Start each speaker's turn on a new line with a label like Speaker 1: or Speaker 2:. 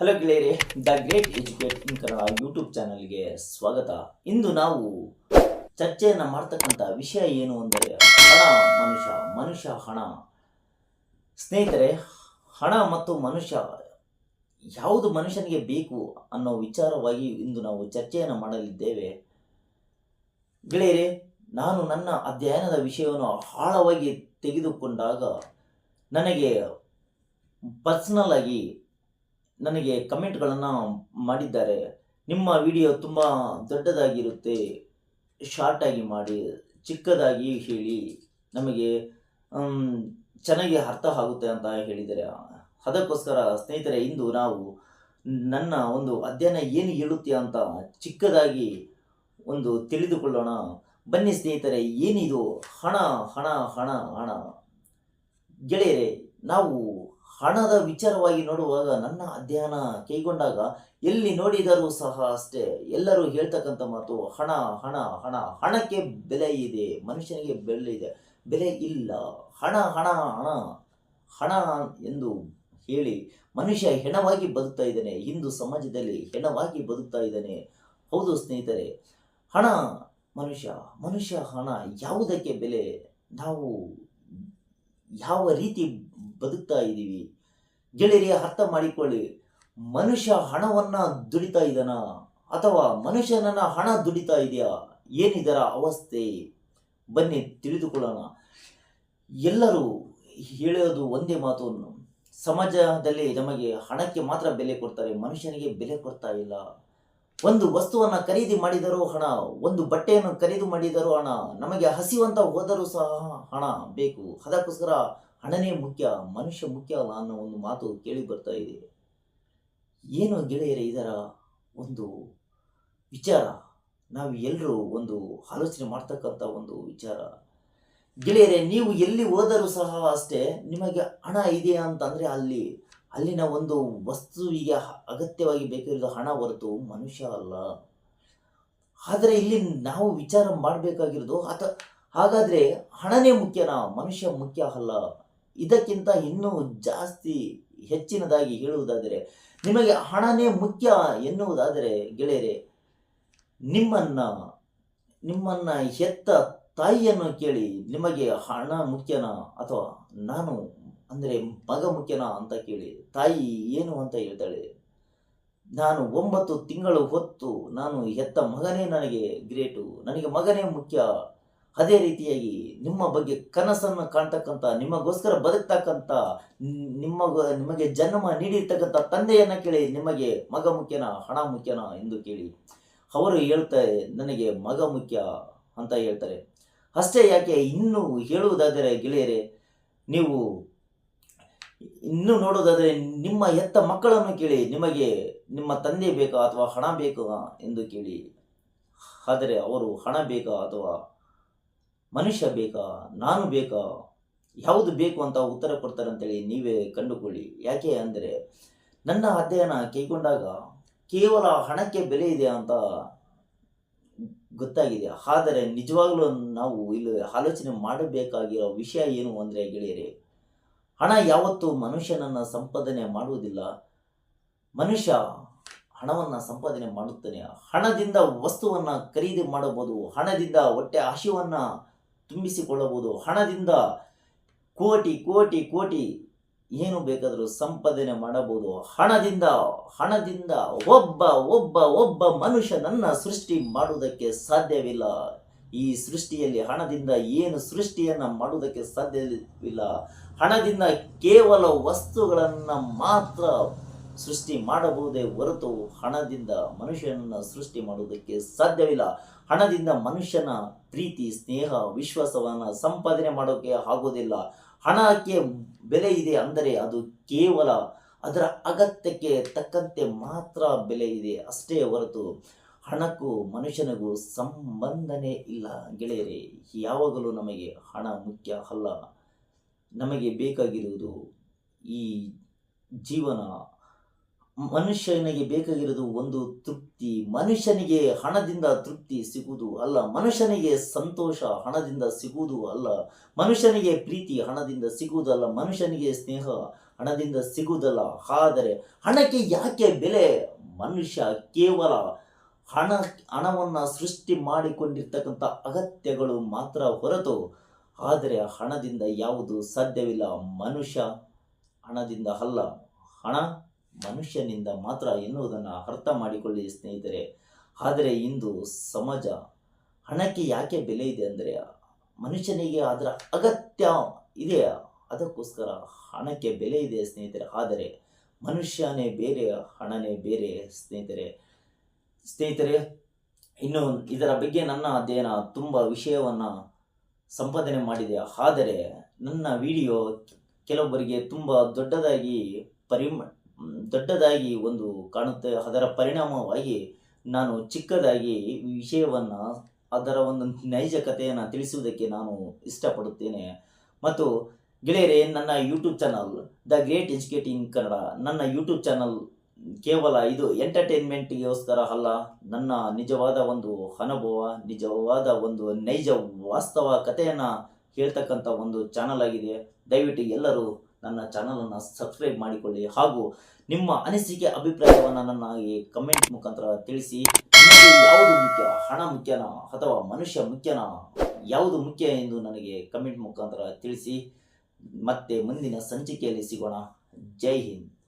Speaker 1: Hello ಗೆಳೆಯರೆ the great educate in Kannada YouTube ಚಾನಲ್ಗೆ ಸ್ವಾಗತ. ಇಂದು ನಾವು ಚರ್ಚೆಯನ್ನು ಮಾಡ್ತಕ್ಕಂಥ ವಿಷಯ ಏನು ಅಂದರೆ ಹಣ, ಮನುಷ್ಯ ಮನುಷ್ಯ ಹಣ. ಸ್ನೇಹಿತರೆ, ಹಣ ಮತ್ತು ಮನುಷ್ಯ ಯಾವುದು ಮನುಷ್ಯನಿಗೆ ಬೇಕು ಅನ್ನೋ ವಿಚಾರವಾಗಿ ಇಂದು ನಾವು ಚರ್ಚೆಯನ್ನು ಮಾಡಲಿದ್ದೇವೆ. ಗೆಳೆಯರೆ, ನಾನು ನನ್ನ ಅಧ್ಯಯನದ ವಿಷಯವನ್ನು ಆಳವಾಗಿ ತೆಗೆದುಕೊಂಡಾಗ ನನಗೆ ಪರ್ಸನಲ್ ಆಗಿ ನನಗೆ ಕಮೆಂಟ್ಗಳನ್ನು ಮಾಡಿದ್ದಾರೆ. ನಿಮ್ಮ ವಿಡಿಯೋ ತುಂಬ ದೊಡ್ಡದಾಗಿರುತ್ತೆ. ಶಾರ್ಟಾಗಿ ಮಾಡಿ, ಚಿಕ್ಕದಾಗಿ ಹೇಳಿ ನಮಗೆ ಚೆನ್ನಾಗಿ ಅರ್ಥ ಆಗುತ್ತೆ ಅಂತ ಹೇಳಿದರೆ ಅದಕ್ಕೋಸ್ಕರ ಸ್ನೇಹಿತರೆ, ಇಂದು ನಾವು ನನ್ನ ಒಂದು ಅಧ್ಯಯನ ಏನು ಹೇಳುತ್ತೆ ಅಂತ ಚಿಕ್ಕದಾಗಿ ಒಂದು ತಿಳಿದುಕೊಳ್ಳೋಣ. ಬನ್ನಿ ಸ್ನೇಹಿತರೆ, ಏನಿದು? ಹಣ ಹಣ ಹಣ ಹಣ. ಗೆಳೆಯರೆ, ನಾವು ಹಣದ ವಿಚಾರವಾಗಿ ನೋಡುವಾಗ ನನ್ನ ಅಧ್ಯಯನ ಕೈಗೊಂಡಾಗ ಎಲ್ಲಿ ನೋಡಿದರೂ ಸಹ ಅಷ್ಟೇ ಎಲ್ಲರೂ ಹೇಳ್ತಕ್ಕಂಥ ಮಾತು, ಹಣ ಹಣ ಹಣ, ಹಣಕ್ಕೆ ಬೆಲೆ ಇದೆ, ಮನುಷ್ಯನಿಗೆ ಬೆಲೆ ಇದೆ, ಬೆಲೆ ಇಲ್ಲ, ಹಣ ಹಣ ಹಣ ಹಣ ಎಂದು ಹೇಳಿ ಮನುಷ್ಯ ಹೆಣವಾಗಿ ಬದುಕ್ತಾ ಇದ್ದಾನೆ, ಹಿಂದೂ ಸಮಾಜದಲ್ಲಿ ಹೆಣವಾಗಿ ಬದುಕ್ತಾ ಇದ್ದಾನೆ. ಹೌದು ಸ್ನೇಹಿತರೆ, ಹಣ ಮನುಷ್ಯ ಮನುಷ್ಯ ಹಣ ಯಾವುದಕ್ಕೆ ಬೆಲೆ? ನಾವು ಯಾವ ರೀತಿ ಬದುಕ್ತಾ ಇದ್ದೀವಿ. ಗೆಳೆಯರಿಗೆ ಅರ್ಥ ಮಾಡಿಕೊಳ್ಳಿ. ಮನುಷ್ಯ ಹಣವನ್ನು ದುಡಿತಾ ಇದ್ದಾನ? ಅಥವಾ ಮನುಷ್ಯನನ್ನ ಹಣ ದುಡಿತಾ ಇದೆಯಾ? ಏನಿದರ ಅವಸ್ಥೆ? ಬನ್ನಿ, ತಿಳಿದುಕೊಳ್ಳೋಣ. ಎಲ್ಲರೂ ಹೇಳೋದು ಒಂದೇ ಮಾತು. ಸಮಾಜದಲ್ಲಿ ನಮಗೆ ಹಣಕ್ಕೆ ಮಾತ್ರ ಬೆಲೆ ಕೊಡ್ತಾರೆ, ಮನುಷ್ಯನಿಗೆ ಬೆಲೆ ಕೊಡ್ತಾ ಇಲ್ಲ. ಒಂದು ವಸ್ತುವನ್ನು ಖರೀದಿ ಮಾಡಿದರೂ ಹಣ, ಒಂದು ಬಟ್ಟೆಯನ್ನು ಖರೀದಿ ಮಾಡಿದರೂ ಹಣ, ನಮಗೆ ಹಸಿವಂತ ಹೋದರೂ ಸಹ ಹಣ ಬೇಕು. ಅದಕ್ಕೋಸ್ಕರ ಹಣನೇ ಮುಖ್ಯ, ಮನುಷ್ಯ ಮುಖ್ಯ ಅಲ್ಲ ಅನ್ನೋ ಒಂದು ಮಾತು ಕೇಳಿ ಬರ್ತಾ ಇದೆ. ಏನು ಗೆಳೆಯರೇ, ಇದರ ಒಂದು ವಿಚಾರ? ನಾವು ಎಲ್ಲರೂ ಒಂದು ಆಲೋಚನೆ ಮಾಡ್ತಕ್ಕಂಥ ಒಂದು ವಿಚಾರ. ಗೆಳೆಯರೇ, ನೀವು ಎಲ್ಲಿ ಹೋದರೂ ಸಹ ಅಷ್ಟೇ ನಿಮಗೆ ಹಣ ಇದೆಯಾ ಅಂತಂದರೆ ಅಲ್ಲಿ, ಅಲ್ಲಿನ ಒಂದು ವಸ್ತುವಿಗೆ ಅಗತ್ಯವಾಗಿ ಬೇಕಿರೋದು ಹಣ ಹೊರತು ಮನುಷ್ಯ ಅಲ್ಲ. ಆದರೆ ಇಲ್ಲಿ ನಾವು ವಿಚಾರ ಮಾಡಬೇಕಾಗಿರೋದು ಆತ, ಹಾಗಾದರೆ ಹಣನೇ ಮುಖ್ಯನಾ? ಮನುಷ್ಯ ಮುಖ್ಯ ಅಲ್ಲ. ಇದಕ್ಕಿಂತ ಇನ್ನೂ ಜಾಸ್ತಿ ಹೆಚ್ಚಿನದಾಗಿ ಹೇಳುವುದಾದರೆ, ನಿಮಗೆ ಹಣನೇ ಮುಖ್ಯ ಎನ್ನುವುದಾದರೆ ಗೆಳೆಯರೆ, ನಿಮ್ಮನ್ನ ನಿಮ್ಮನ್ನ ಹೆತ್ತ ತಾಯಿಯನ್ನು ಕೇಳಿ ನಿಮಗೆ ಹಣ ಮುಖ್ಯನಾ ಅಥವಾ ನಾನು ಅಂದರೆ ಮಗ ಮುಖ್ಯನಾ ಅಂತ ಕೇಳಿ ತಾಯಿ ಏನು ಅಂತ ಹೇಳ್ತಾಳೆ? ನಾನು ಒಂಬತ್ತು ತಿಂಗಳು ಹೊತ್ತು ನಾನು ಹೆತ್ತ ಮಗನೇ ನನಗೆ ಗ್ರೇಟು, ನನಗೆ ಮಗನೇ ಮುಖ್ಯ ಅದೇ ರೀತಿಯಾಗಿ ನಿಮ್ಮ ಬಗ್ಗೆ ಕನಸನ್ನು ಕಾಣ್ತಕ್ಕಂಥ, ನಿಮಗೋಸ್ಕರ ಬದುಕ್ತಕ್ಕಂಥ ನಿಮ್ಮ ನಿಮಗೆ ಜನ್ಮ ನೀಡಿರ್ತಕ್ಕಂಥ ತಂದೆಯನ್ನ ಕೇಳಿ ನಿಮಗೆ ಮಗ ಮುಖ್ಯನ, ಹಣ ಮುಖ್ಯನ ಎಂದು ಕೇಳಿ ಅವರು ಹೇಳ್ತಾರೆ ನನಗೆ ಮಗ ಮುಖ್ಯ ಅಂತ ಹೇಳ್ತಾರೆ. ಅಷ್ಟೇ ಯಾಕೆ ಇನ್ನೂ ಹೇಳುವುದಾದರೆ ಗೆಳೆಯರೆ, ನೀವು ಇನ್ನು ನೋಡೋದಾದರೆ ನಿಮ್ಮ ಎತ್ತ ಮಕ್ಕಳನ್ನು ಕೇಳಿ ನಿಮಗೆ ನಿಮ್ಮ ತಂದೆ ಬೇಕಾ ಅಥವಾ ಹಣ ಬೇಕಾ ಎಂದು ಕೇಳಿ. ಆದರೆ ಅವರು ಹಣ ಬೇಕಾ ಅಥವಾ ಮನುಷ್ಯ ಬೇಕಾ? ನಾನು ಬೇಕಾ? ಯಾವುದು ಬೇಕು ಅಂತ ಉತ್ತರ ಕೊಡ್ತಾರೆ ಅಂತೇಳಿ ನೀವೇ ಕಂಡುಕೊಳ್ಳಿ. ಯಾಕೆ ಅಂದರೆ ನನ್ನ ಅಧ್ಯಯನ ಕೈಗೊಂಡಾಗ ಕೇವಲ ಹಣಕ್ಕೆ ಬೆಲೆ ಇದೆ ಅಂತ ಗೊತ್ತಾಗಿದೆ. ಆದರೆ ನಿಜವಾಗ್ಲೂ ನಾವು ಇಲ್ಲಿ ಆಲೋಚನೆ ಮಾಡಬೇಕಾಗಿರೋ ವಿಷಯ ಏನು ಅಂದರೆ ಗೆಳೆಯರೆ, ಹಣ ಯಾವತ್ತೂ ಮನುಷ್ಯನನ್ನು ಸಂಪಾದನೆ ಮಾಡುವುದಿಲ್ಲ. ಮನುಷ್ಯ ಹಣವನ್ನು ಸಂಪಾದನೆ ಮಾಡುತ್ತಾನೆ. ಹಣದಿಂದ ವಸ್ತುವನ್ನು ಖರೀದಿ ಮಾಡಬಹುದು. ಹಣದಿಂದ ಹೊಟ್ಟೆ ಹಸಿವನ್ನ ತುಂಬಿಸಿಕೊಳ್ಳಬಹುದು. ಹಣದಿಂದ ಕೋಟಿ ಕೋಟಿ ಕೋಟಿ ಏನು ಬೇಕಾದರೂ ಸಂಪಾದನೆ ಮಾಡಬಹುದು. ಹಣದಿಂದ ಹಣದಿಂದ ಒಬ್ಬ ಒಬ್ಬ ಒಬ್ಬ ಮನುಷ್ಯನನ್ನ ಸೃಷ್ಟಿ ಮಾಡುವುದಕ್ಕೆ ಸಾಧ್ಯವಿಲ್ಲ. ಈ ಸೃಷ್ಟಿಯಲ್ಲಿ ಹಣದಿಂದ ಏನು ಸೃಷ್ಟಿಯನ್ನ ಮಾಡುವುದಕ್ಕೆ ಸಾಧ್ಯವಿಲ್ಲ. ಹಣದಿಂದ ಕೇವಲ ವಸ್ತುಗಳನ್ನ ಮಾತ್ರ ಸೃಷ್ಟಿ ಮಾಡಬಹುದೇ ಹೊರತು ಹಣದಿಂದ ಮನುಷ್ಯನನ್ನ ಸೃಷ್ಟಿ ಮಾಡುವುದಕ್ಕೆ ಸಾಧ್ಯವಿಲ್ಲ. ಹಣದಿಂದ ಮನುಷ್ಯನ ಪ್ರೀತಿ, ಸ್ನೇಹ, ವಿಶ್ವಾಸವನ್ನು ಸಂಪಾದನೆ ಮಾಡೋಕೆ ಆಗೋದಿಲ್ಲ. ಹಣಕ್ಕೆ ಬೆಲೆ ಇದೆ ಅಂದರೆ ಅದು ಕೇವಲ ಅದರ ಅಗತ್ಯಕ್ಕೆ ತಕ್ಕಂತೆ ಮಾತ್ರ ಬೆಲೆ ಇದೆ ಅಷ್ಟೇ ಹೊರತು ಹಣಕ್ಕೂ ಮನುಷ್ಯನಿಗೂ ಸಂಬಂಧನೇ ಇಲ್ಲ ಗೆಳೆಯರೇ. ಯಾವಾಗಲೂ ನಮಗೆ ಹಣ ಮುಖ್ಯ ಅಲ್ಲ. ನಮಗೆ ಬೇಕಾಗಿರುವುದು ಈ ಜೀವನ ಮನುಷ್ಯನಿಗೆ ಬೇಕಾಗಿರೋದು ಒಂದು ತೃಪ್ತಿ, ಮನುಷ್ಯನಿಗೆ ಹಣದಿಂದ ತೃಪ್ತಿ ಸಿಗುವುದು ಅಲ್ಲ, ಮನುಷ್ಯನಿಗೆ ಸಂತೋಷ ಹಣದಿಂದ ಸಿಗುವುದು ಅಲ್ಲ, ಮನುಷ್ಯನಿಗೆ ಪ್ರೀತಿ ಹಣದಿಂದ ಸಿಗುವುದಲ್ಲ ಮನುಷ್ಯನಿಗೆ ಸ್ನೇಹ ಹಣದಿಂದ ಸಿಗುವುದಲ್ಲ ಆದರೆ ಹಣಕ್ಕೆ ಯಾಕೆ ಬೆಲೆ? ಮನುಷ್ಯ ಕೇವಲ ಹಣ, ಹಣವನ್ನು ಸೃಷ್ಟಿ ಮಾಡಿಕೊಂಡಿರ್ತಕ್ಕಂಥ ಅಗತ್ಯಗಳು ಮಾತ್ರ ಹೊರತು ಆದರೆ ಹಣದಿಂದ ಯಾವುದು ಸಾಧ್ಯವಿಲ್ಲ. ಮನುಷ್ಯ ಹಣದಿಂದ ಅಲ್ಲ. ಹಣ ಮನುಷ್ಯನಿಂದ ಮಾತ್ರ ಎನ್ನುವುದನ್ನು ಅರ್ಥ ಮಾಡಿಕೊಳ್ಳಿ ಸ್ನೇಹಿತರೆ. ಆದರೆ ಇಂದು ಸಮಾಜ ಹಣಕ್ಕೆ ಯಾಕೆ ಬೆಲೆ ಇದೆ ಅಂದರೆ ಮನುಷ್ಯನಿಗೆ ಅದರ ಅಗತ್ಯ ಇದೆ. ಅದಕ್ಕೋಸ್ಕರ ಹಣಕ್ಕೆ ಬೆಲೆ ಇದೆ ಸ್ನೇಹಿತರೆ. ಆದರೆ ಮನುಷ್ಯನೇ ಬೇರೆ, ಹಣನೇ ಬೇರೆ ಸ್ನೇಹಿತರೆ. ಸ್ನೇಹಿತರೆ, ಇನ್ನು ಇದರ ಬಗ್ಗೆ ನನ್ನ ಅಧ್ಯಯನ ತುಂಬ ವಿಷಯವನ್ನು ಸಂಪಾದನೆ ಮಾಡಿದೆ. ಆದರೆ ನನ್ನ ವಿಡಿಯೋ ಕೆಲವೊಬ್ಬರಿಗೆ ತುಂಬ ದೊಡ್ಡದಾಗಿ ಪರಿಮ ದೊಡ್ಡದಾಗಿ ಒಂದು ಕಾಣುತ್ತೆ. ಅದರ ಪರಿಣಾಮವಾಗಿ ನಾನು ಚಿಕ್ಕದಾಗಿ ವಿಷಯವನ್ನು, ಅದರ ಒಂದು ನೈಜ ಕಥೆಯನ್ನು ತಿಳಿಸುವುದಕ್ಕೆ ನಾನು ಇಷ್ಟಪಡುತ್ತೇನೆ. ಮತ್ತು ಗೆಳೆಯರೇ, ನನ್ನ YouTube channel the great educating Kannada, ನನ್ನ ಯೂಟ್ಯೂಬ್ ಚಾನಲ್ ಕೇವಲ ಇದು ಎಂಟರ್ಟೈನ್ಮೆಂಟ್ಗೋಸ್ಕರ ಅಲ್ಲ, ನನ್ನ ನಿಜವಾದ ಒಂದು ಅನುಭವ, ನಿಜವಾದ ಒಂದು ನೈಜ ವಾಸ್ತವ ಕಥೆಯನ್ನು ಹೇಳ್ತಕ್ಕಂಥ ಒಂದು ಚಾನಲ್ ಆಗಿದೆ. ದಯವಿಟ್ಟು ಎಲ್ಲರೂ ನನ್ನ ಚಾನಲನ್ನು ಸಬ್ಸ್ಕ್ರೈಬ್ ಮಾಡಿಕೊಳ್ಳಿ ಹಾಗೂ ನಿಮ್ಮ ಅನಿಸಿಕೆ, ಅಭಿಪ್ರಾಯವನ್ನು ನನ್ನ ಈ ಕಮೆಂಟ್ ಮುಖಾಂತರ ತಿಳಿಸಿ. ನಿಮಗೆ ಯಾವುದು ಮುಖ್ಯ? ಹಣ ಮುಖ್ಯನಾ? ಅಥವಾ ಮನುಷ್ಯ ಮುಖ್ಯನಾ? ಯಾವುದು ಮುಖ್ಯ ಎಂದು ನನಗೆ ಕಮೆಂಟ್ ಮುಖಾಂತರ ತಿಳಿಸಿ. ಮತ್ತೆ ಮುಂದಿನ ಸಂಚಿಕೆಯಲ್ಲಿ ಸಿಗೋಣ. ಜೈ ಹಿಂದ್.